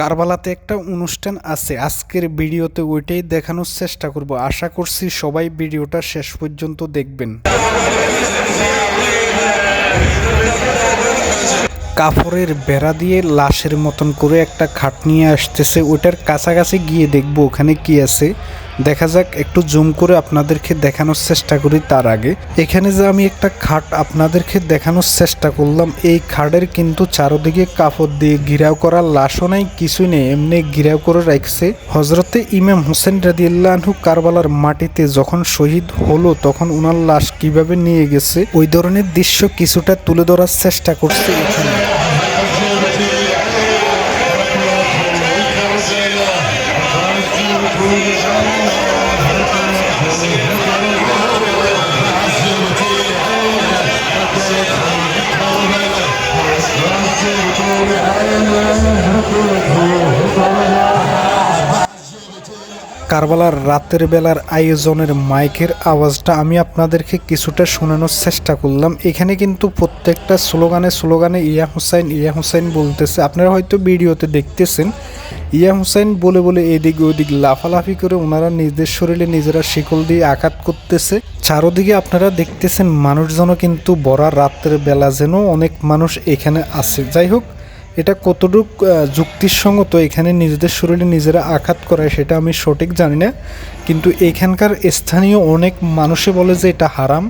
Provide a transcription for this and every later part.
কারবালাতে একটা অনুষ্ঠান আছে। আজকের ভিডিওতে ওইটাই দেখানোর চেষ্টা করব। আশা করছি সবাই ভিডিওটা শেষ পর্যন্ত দেখবেন। কাপড়ের বেড়া দিয়ে লাশের মতন করে একটা খাট নিয়ে আসতেছে। ওইটার কাছাকাছি গিয়ে দেখব ওখানে কি আছে। দেখা যাক, একটু জুম করে আপনাদেরকে দেখানোর চেষ্টা করি তার আগে। এখানে যে আমি একটা খাট আপনাদেরকে দেখানোর চেষ্টা করলাম, এই খাটের কিন্তু চারোদিকে কাপড় দিয়ে ঘিরাও করা লাশও নাই, কিছুই নেই। এমনি ঘিরাও করে রাখছে। হজরতে ইমাম হোসেন রাদিয়াল্লাহু কারবালার মাটিতে যখন শহীদ হলো, তখন ওনার লাশ কীভাবে নিয়ে গেছে, ওই ধরনের দৃশ্য কিছুটা তুলে ধরার চেষ্টা করছে এখানে। কারবালার রাতের বেলার আয়োজনের মাইকের আওয়াজটা আমি আপনাদেরকে কিছুটা শোনানোর চেষ্টা করলাম। এখানে কিন্তু প্রত্যেকটা স্লোগানে স্লোগানে ইয়া হুসাইন ইয়া হুসাইন বলতেছে। আপনারা হয়তো ভিডিওতে দেখতেছেন, ইয়া হুসাইন বলে বলে এদিক ওদিক লাফালাফি করে ওনারা নিজেদের শরীরে নিজেরা শিকল দিয়ে আঘাত করতেছে। চারোদিকে আপনারা দেখতেছেন মানুষজনও কিন্তু বড়া রাতের বেলা যেন অনেক মানুষ এখানে আছে। যাই হোক এটা কতটুক যুক্তিসঙ্গত এখানে নিজেদের শরীরে নিজেরা আঘাত করায় সেটা আমি সঠিক জানি না। কিন্তু এখানকার স্থানীয় অনেক মানুষে বলে যে এটা হারাম।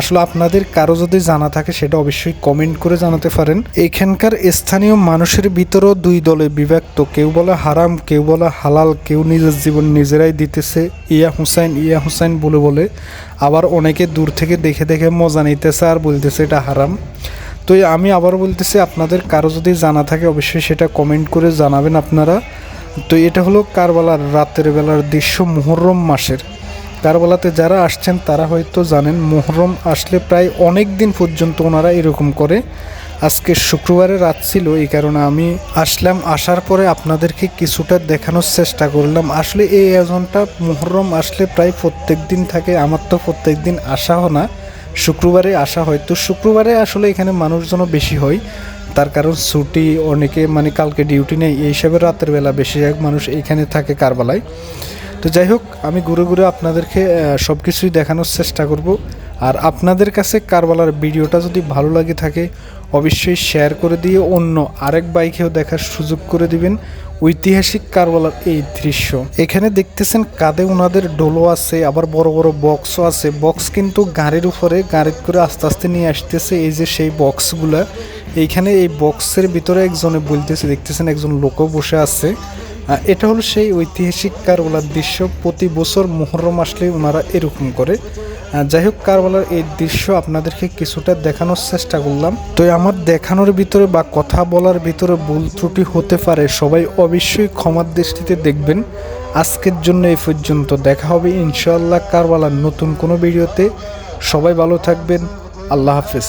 আসলে আপনাদের কারও যদি জানা থাকে সেটা অবশ্যই কমেন্ট করে জানাতে পারেন। এখানকার স্থানীয় মানুষের ভিতরেও দুই দলে বিভক্ত। কেউ বলে হারাম, কেউ বলে হালাল, কেউ নিজের জীবন নিজেরাই দিতেছে। ইয়া হুসাইন ইয়া হুসাইন বলে বলে। আবার অনেকে দূর থেকে দেখে দেখে মজা নিতেছে আর বলতেছে এটা হারাম। তো আমি আবার বলতেছি, আপনাদের কারও যদি জানা থাকে, অবশ্যই সেটা কমেন্ট করে জানাবেন আপনারা। তো এটা হলো কারবালার রাতের বেলার দৃশ্য মুহররম মাসের। কারবালাতে যারা আসছেন, তারা হয়তো জানেন, মুহররম আসলে প্রায় অনেক দিন পর্যন্ত ওনারা এরকম করে। আজকে শুক্রবারে রাত ছিল, এই কারণে আমি আসলাম। আসার পরে আপনাদেরকে কিছুটা দেখানোর চেষ্টা করলাম। আসলে এই আয়োজনটা মুহররম আসলে প্রায় প্রত্যেক দিন থাকে, আমার তো প্রত্যেক দিন আসাও না। শুক্রবারে আসা হয়। তো শুক্রবারে আসলে এখানে মানুষজনও বেশি হয়। তার কারণ ছুটি অনেকে মানে কালকে ডিউটি নেই, এই হিসাবে রাতের বেলা বেশিরভাগ মানুষ এইখানে থাকে কারবালায়। তো যাই হোক, আমি ঘুরে ঘুরে আপনাদেরকে সব কিছুই দেখানোর চেষ্টা করব। আর আপনাদের কাছে কারবালার ভিডিওটা যদি ভালো লাগে থাকে, অবশ্যই শেয়ার করে দিয়ে অন্য আরেক বাইকেও দেখার সুযোগ করে দিবেন ঐতিহাসিক কারবালার এই দৃশ্য। এখানে দেখতেছেন কাঁধে ওনাদের ডোলো আছে, আবার বড় বড় বক্সও আছে। বক্স কিন্তু গাড়ির উপরে গাড়ির করে আস্তে আস্তে নিয়ে আসতেছে এই যে সেই বক্সগুলা। এইখানে এই বক্সের ভিতরে একজনে বলতেছে, দেখতেছেন একজন লোকও বসে আছে। এটা হলো সেই ঐতিহাসিক কারবালার দৃশ্য। প্রতি বছর মুহররম আসলে ওনারা এরকম করে। যাই হোক, কারবালার এই দৃশ্য আপনাদেরকে কিছুটা দেখানোর চেষ্টা করলাম। তো আমার দেখানোর ভিতরে বা কথা বলার ভিতরে ভুল ত্রুটি হতে পারে, সবাই অবশ্যই ক্ষমার দৃষ্টিতে দেখবেন। আজকের জন্য এই পর্যন্ত, দেখা হবে ইনশাআল্লাহ কারবালার নতুন কোনো ভিডিওতে। সবাই ভালো থাকবেন, আল্লাহ হাফেজ।